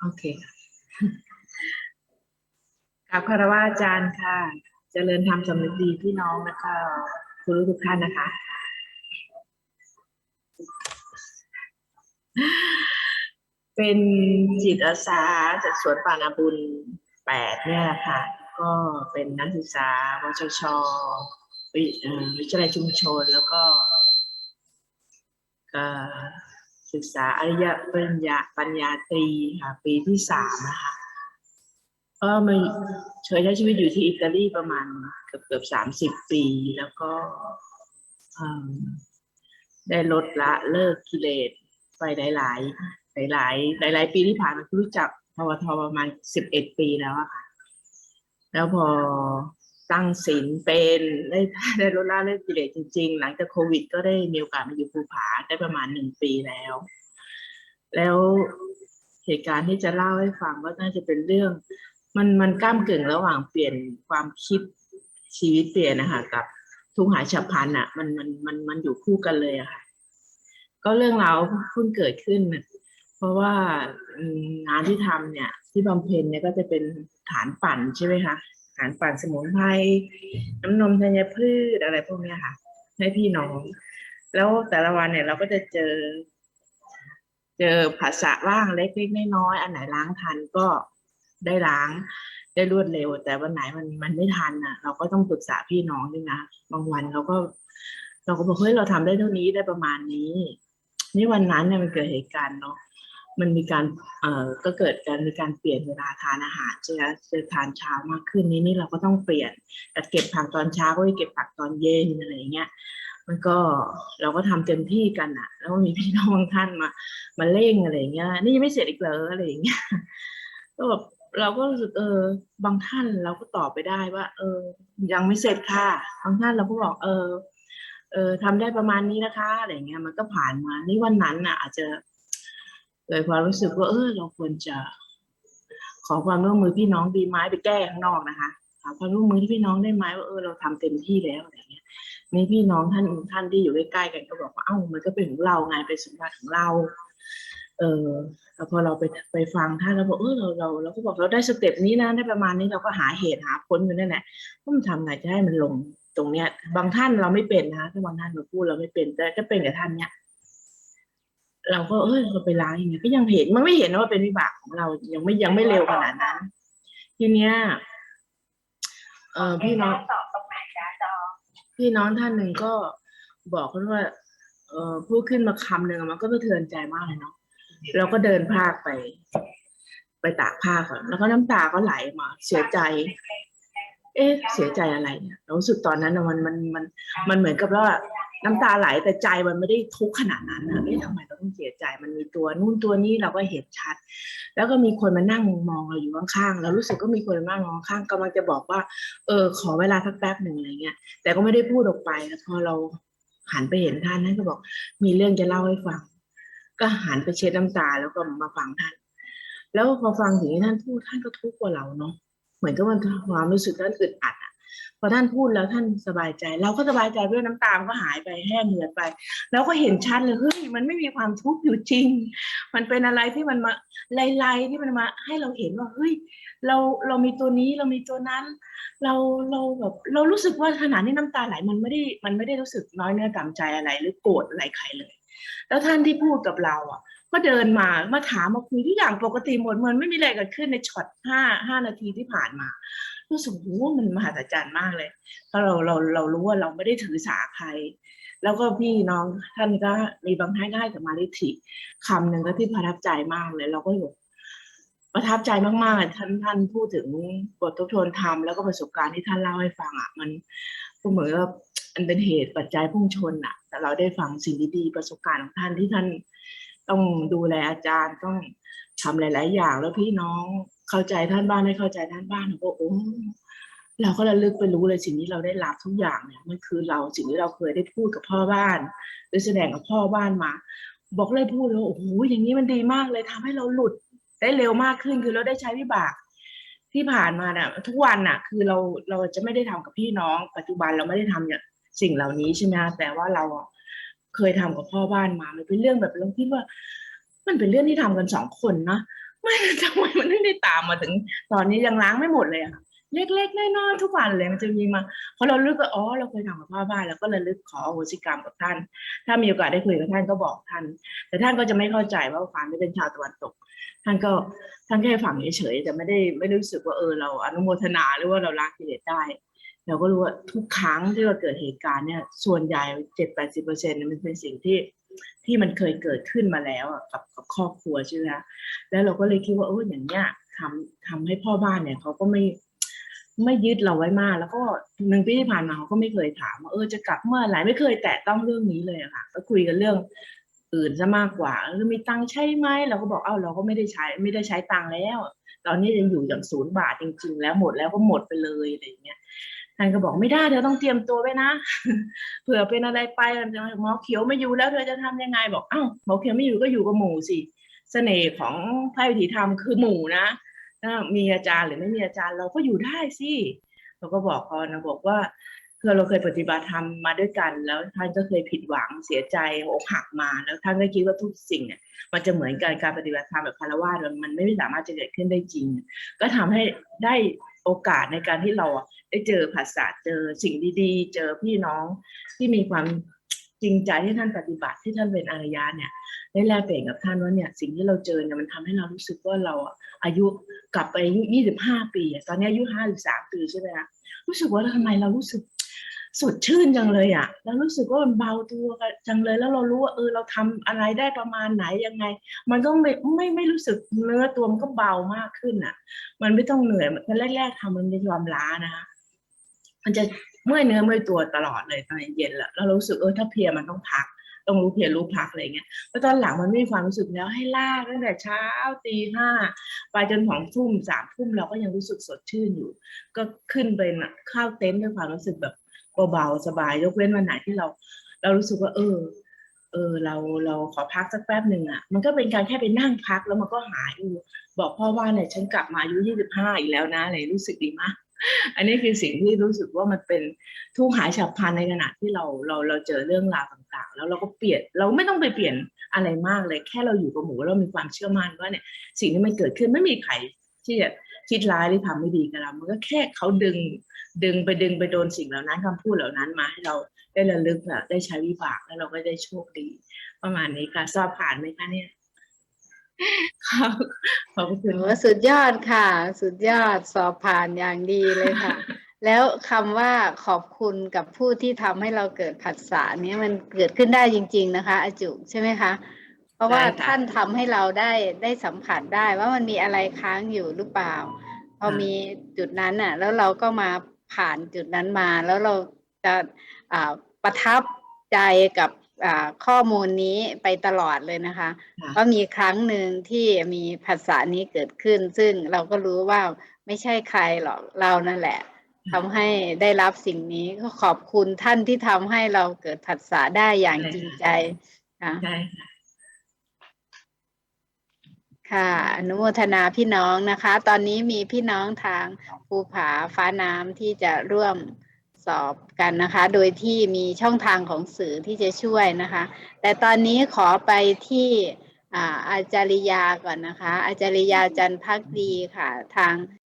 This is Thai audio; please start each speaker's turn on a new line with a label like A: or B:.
A: โอเคกราบคารวะอาจารย์ค่ะเจริญธรรมสำนึกดีพี่น้องนะคะคุณรู้ทุกท่านนะคะ เป็นจิตอาสาจากสวนป่านาบุญแปดเนี่ยแหละค่ะ ก็เป็นนักศึกษาวชชวิทยาลัยชุมชนแล้วก็ก็ ศึกษาอริยปริญญาปัญญาตรีค่ะ ปีที่สามนะคะก็มาเคยใช้ชีวิตอยู่ที่อิตาลีประมาณเกือบเกือบสามสิบปีแล้วก็ได้ลดละเลิกกิเลสไปหลายๆหลายๆหลายปีที่ผ่านมารู้จักพวทประมาณสิบเอ็ดปีแล้วอะค่ะ แล้วพอ ตั้งศีลเป็นได้ได้ลดละเลิกกิเลสจริง ๆ หลังจากโควิด ก็ได้มีโอกาสมาอยู่ภูผาได้ประมาณหนึ่งปีแล้ว แล้วเหตุการณ์ที่จะเล่าให้ฟังก็น่าจะเป็นเรื่อง มันมันก้ามกึ่งระหว่างเปลี่ยนความคิดชีวิตเปลี่ยนนะคะกับทุกหายฉับพลันอะ มันมันมันมันอยู่คู่กันเลยอะค่ะ ก็เรื่องราวเพิ่งเกิดขึ้น เพราะว่างานที่ทำเนี่ย ที่บำเพ็ญเนี่ยก็จะเป็นฐานปั่นใช่ไหมคะ ฐานปั่นสมุนไพรน้ำนมธัญพืชอะไรพวกนี้ค่ะ ให้พี่น้อง แล้วแต่ละวันเนี่ยเราก็จะเจอ เจอภาษาว่างเล็กๆน้อยๆอันไหนล้างทันก็ได้ล้างได้รวดเร็ว แต่วันไหนมันมันไม่ทันอะ เราก็ต้องปรึกษาพี่น้องด้วยนะบางวันเราก็ เราก็บอกเฮ้ยเราทำได้เท่านี้ได้ประมาณนี้ นี่วันนั้นเนี่ยมันเกิดเหตุการณ์เนาะ มันมีการเอ่อก็เกิดการมีการเปลี่ยนเวลาทานอาหารใช่ไหมจะทานเช้ามากขึ้นนี้นี่เราก็ต้องเปลี่ยนแต่เก็บผักตอนเช้าก็ไปเก็บผักตอนเย็นอะไรเงี้ยมันก็เราก็ทำเต็มที่กันอะแล้วก็มีพี่น้องบางท่านมา มาเร่งอะไรเงี้ย นี่ยังไม่เสร็จอีกเหรออะไรเงี้ยก็แบบเราก็รู้สึกเออบางท่านเราก็ตอบไปได้ว่า เออ ยังไม่เสร็จค่ะบางท่านเราก็บอก เออ เออทำได้ประมาณนี้นะคะอะไรเงี้ย มันก็ผ่านมานี่วันนั้นน่ะ อาจจะ เกิดความรู้สึกว่าเออเราควรจะขอความร่วมมือพี่น้องดีไหมไปแก้ข้างนอกนะคะขอความร่วมมือที่พี่น้องได้ไหมว่าเออเราทำเต็มที่แล้วอะไรเงี้ยนี่พี่น้องท่านท่านที่อยู่ใกล้ๆกันก็บอกว่าเอ้ามันก็เป็นของเราไงเป็นสมบัติของเรา เออแล้วพอเราไปไปฟังท่านแล้วบอกเออเราเราเราก็บอกเราได้สเต็ปนี้นะได้ประมาณนี้เราก็หาเหตุหาผลอยู่นั่นแหละว่ามันทำไงจะให้มันลงตรงเนี้ย บางท่านเราไม่เป็นนะถ้าบางท่านเราพูดเราไม่เป็นแต่ก็เป็นกับท่านเนี้ย เราก็เออเราไปล้างอย่างเงี้ยก็ยังเห็นมันไม่เห็นนะว่าเป็นวิบากของเรายังไม่ยังไม่เร็วขนาดนั้นทีเนี้ยเออพี่น้อง
B: ตอบตรงไหนจ้าจอ
A: พี่น้องท่านหนึ่งก็บอกเขาว่า เออพูดขึ้นมาคำหนึ่งอะมันก็สะเทือนใจมากเลยเนาะเราก็เดินภาคไป ไปตากผ้าก่อนแล้วก็น้ำตาก็ไหลมา เสียใจ เอ๊ะ เสียใจอะไรเนี่ยเรารู้สึกตอนนั้นน่ะมันมันมันมันเหมือนกับว่า น้ำตาไหลแต่ใจมันไม่ได้ทุกขนาดนั้นนะเอ๊ะทำไมเราต้องเสียใจมันมีตัวนู่นตัวนี้เราก็เห็นชัด แล้วก็มีคนมานั่งมองเราอยู่ข้างๆแล้วรู้สึกก็มีคนมานั่งมองข้างกำลังจะบอกว่า เออ ขอเวลาสักแป๊บหนึ่งอะไรเงี้ยแต่ก็ไม่ได้พูดออกไปแล้วพอเราหันไปเห็นท่านท่านก็บอก มีเรื่องจะเล่าให้ฟัง ก็หันไปเช็ดน้ำตาแล้วก็มาฟังท่าน แล้วพอฟังถึงที่ท่านพูดท่านก็ทุกข์กว่าเราเนาะเหมือนกับมันความรู้สึกท่านอึดอัด พอท่านพูดแล้วท่านสบายใจ เราก็สบายใจด้วยน้ำตาก็หายไปแห้งเหือดไป แล้วก็เห็นชัดเลยเฮ้ยมันไม่มีความทุกข์อยู่จริง มันเป็นอะไรที่มันมาไล่ๆที่มันมาให้เราเห็นว่าเฮ้ยเราเรามีตัวนี้เรามีตัวนั้น เราเราแบบเรารู้สึกว่าขณะนี้น้ำตาไหลมันไม่ได้มันไม่ได้รู้สึกน้อยเนื้อต่ำใจอะไร หรือโกรธอะไรใครเลย แล้วท่านที่พูดกับเราอะก็เดินมามาถามมาคุยทุกอย่างปกติหมดมันไม่มีอะไรเกิดขึ้นในช็อตห้าห้านาทีที่ผ่านมา รู้สึกโอ้โหมันมหัศจรรย์มากเลย เพราะเราเราเรารู้ว่าเราไม่ได้ถือสาใคร แล้วก็พี่น้องท่านก็มีบางท่านก็ให้กับมาลิธิคำหนึ่งก็ที่ประทับใจมากเลย เราก็อยู่ประทับใจมากๆ ท่านท่านพูดถึงบททบทวนธรรมแล้วก็ประสบการณ์ที่ท่านเล่าให้ฟังอะมันก็เหมือนกับมันเป็นเหตุปัจจัยพุ่งชนอะ แต่เราได้ฟังสิ่งดีๆประสบการณ์ของท่านที่ท่านต้องดูแลอาจารย์ต้องทำหลาย ๆ อย่างแล้วพี่น้อง เข้าใจท่านบ้างไม่เข้าใจท่านบ้างเราก็โอ้เราก็ระลึกไปรู้เลยสิ่งที่เราได้รับทุกอย่างเนี่ยมันคือเราสิ่งที่เราเคยได้พูดกับพ่อบ้านหรือแสดงกับพ่อบ้านมา บอกเลยพูดแล้วาโอ้โหอย่างนี้มันดีมากเลยทำให้เราหลุดได้เร็วมากขึ้นคือเราได้ใช้วิบาก ที่ผ่านมาเนี่ยทุกวันน่ะ คือเราเราจะไม่ได้ทำกับพี่น้อง ปัจจุบันเราไม่ได้ทำเนี่ยสิ่งเหล่านี้ใช่ไหมแต่ว่าเราเคยทำกับพ่อบ้านมามันเป็นเรื่องแบบเราคิดว่า มันเป็นเรื่องที่ทำกันสองคนนะ ไม่ทำไมมันไม่ได้ตามมาถึง ตอนนี้ยังล้างไม่หมดเลยอะค่ะเล็กๆน้อยๆทุกวันเลยมันจะมีมาเพอเราลึกก็อ๋อเราเคยทำกับพ่อบ้านแล้วก็ระลึกขอโหสิกรรมกับท่าน ถ้ามีโอกาสได้คุยกับท่านก็บอกท่าน แต่ท่านก็จะไม่เข้าใจว่าความที่เป็นชาวตะวันตก ท่านก็ท่านแค่ฟังเฉยๆแต่ไม่ได้ไม่รู้สึกว่าเออเราอนุโมทนาหรือว่าเราละกิเลสได้เราก็รู้ว่าทุกครั้งที่เราเกิดเหตุการณ์เนี่ยส่วนใหญ่เจ็ดแปดสิบเปอร์เซ็นต์มันเป็นสิ่งที่ ที่มันเคยเกิดขึ้นมาแล้วกับกับครอบครัวใช่ไหมคะแล้วเราก็เลยคิดว่าเอออย่างเนี้ยทำทำให้พ่อบ้านเนี่ยเขาก็ไม่ไม่ยึดเราไว้มาก แล้วก็หนึ่งปีที่ผ่านมาเขาก็ไม่เคยถามว่าเออจะกลับเมื่อไหร่ไม่เคยแตะต้องเรื่องนี้เลยอะค่ะ ก็คุยกันเรื่องอื่นซะมากกว่าเออมีตังค์ใช่ไหมเราก็บอกเอ้าเราก็ไม่ได้ใช้ไม่ได้ใช้ตังค์แล้ว ตอนนี้ยังอยู่อย่างศูนย์บาทจริง ๆ แล้วหมดแล้วก็หมดไปเลยอะไรอย่างเงี้ย ท่านก็บอกไม่ได้เธอต้องเตรียมตัวไว้นะเผื่อเป็นอะไรไปหมอเขียวไม่อยู่แล้วเธอจะทำยังไงบอกอ้าวหมอเขียวไม่อยู่ก็อยู่กับหมู่สิเสน่ห์ของไพ่วิถีธรรมคือหมู่นะมีอาจารย์หรือไม่มีอาจารย์เราก็อยู่ได้สิเราก็บอกเขานะบอกว่าคือเราเคยปฏิบัติธรรมมาด้วยกัน แล้วท่านก็เคยผิดหวังเสียใจอกหักมาแล้วท่านก็คิดว่าทุกสิ่งเนี่ยมันจะเหมือนกันการปฏิบัติธรรมแบบคารวะมันไม่สามารถจะเกิดขึ้นได้จริง ก็ทำให้ได้ โอกาสในการที่เราได้เจอภาษาเจอสิ่งดีๆ เจอพี่น้องที่มีความจริงใจที่ท่านปฏิบัติที่ท่านเป็นอารยะเนี่ยได้แลกเปลี่ยนกับท่านว่าเนี่ยสิ่งที่เราเจอเนี่ยมันทำให้เรารู้สึกว่าเราอายุกลับไปอายุยี่สิบห้าปี ตอนนี้อายุห้าสิบสามปีใช่ไหมคะรู้สึกว่าทำไมเรารู้สึก สดชื่นจังเลยอะแล้วรู้สึกว่ามันเบาตัวจังเลยแล้วเรารู้ว่าเออเราทำอะไรได้ประมาณไหนยังไง มันก็ไม่ไม่ไม่รู้สึกเนื้อตัวมันก็เบามากขึ้นอะมันไม่ต้องเหนื่อยมันแรกๆทำมันมีความล้านะคะมันจะเมื่อยเนื้อเมื่อยตัวตลอดเลยตอนเย็นแล้วเรารู้สึกเออถ้าเพลียมันต้องพักต้องรู้เพียรู้พักอะไรเงี้ยแล้วตอนหลังมันไม่มีความรู้สึกแล้วให้ลากตั้งแต่เช้าตีห้าไปจนสองทุ่มสามทุ่มเราก็ยังรู้สึกสดชื่นอยู่ ก็ขึ้นไปนะเข้าเต็นท์ด้วยความรู้สึกแบบ เบาๆสบายยกเว้นวันไหนที่เรา เรารู้สึกว่า เออ เออ เราเราขอพักสักแป๊บหนึ่งอะ มันก็เป็นการแค่ไปนั่งพักแล้วมันก็หายอยู่บอกพ่อว่าเนี่ยฉันกลับมาอายุยี่สิบห้าอีกแล้วนะอะไรรู้สึกดีมากอันนี้คือสิ่งที่รู้สึกว่ามันเป็นทุกข์หายฉับพลันในขณะที่เราเราเราเจอเรื่องราวต่างๆ แล้วเราก็เปลี่ยนเราไม่ต้องไปเปลี่ยนอะไรมากเลย แค่เราอยู่กับหมูเรามีความเชื่อมั่นว่าเนี่ย สิ่งที่มันเกิดขึ้นไม่มีใครที่จะ คิดร้ายหรือทำไม่ดีกับเรา มันก็แค่เขาดึงดึงไปดึงไปโดนสิ่งเหล่านั้นคำพูดเหล่านั้นมาให้เราได้ระลึกอะได้ใช้วิบากแล้วเราก็ได้โชคดี ประมาณนี้ค่ะสอบผ่านไหมคะเนี่ยขอบขอบพระคุณ
B: โอ้สุดยอดค่ะ สุดยอดสอบผ่านอย่างดีเลยค่ะ แล้วคำว่าขอบคุณกับผู้ที่ทำให้เราเกิดผัสสะเนี้ยมันเกิดขึ้นได้จริง ๆ นะคะอาจุใช่ไหมคะ เพราะว่าท่านทำให้เราได้ได้สัมผัสได้ว่ามันมีอะไรค้างอยู่หรือเปล่า พอมีจุดนั้นน่ะ แล้วเราก็มาผ่านจุดนั้นมา แล้วเราจะอ่าประทับใจกับอ่าข้อมูลนี้ไปตลอดเลยนะคะ
A: ค่ะ
B: ว่ามีครั้งหนึ่งที่มีภาษานี้เกิดขึ้น ซึ่งเราก็รู้ว่าไม่ใช่ใครหรอกเรานั่นแหละทำให้ได้รับสิ่งนี้ก็ขอบคุณท่านที่ทำให้เราเกิดผัสสะได้อย่างจริงใจค่ะ
A: ใช่ค่ะ
B: ค่ะอนุโมทนาพี่น้องนะคะ ตอนนี้มีพี่น้องทางภูผาฟ้าน้ำที่จะร่วมสอบกันนะคะ โดยที่มีช่องทางของสื่อที่จะช่วยนะคะ แต่ตอนนี้ขอไปที่อ่าอาจาริยาก่อนนะคะ อาจาริยาจันพักดีค่ะ ทาง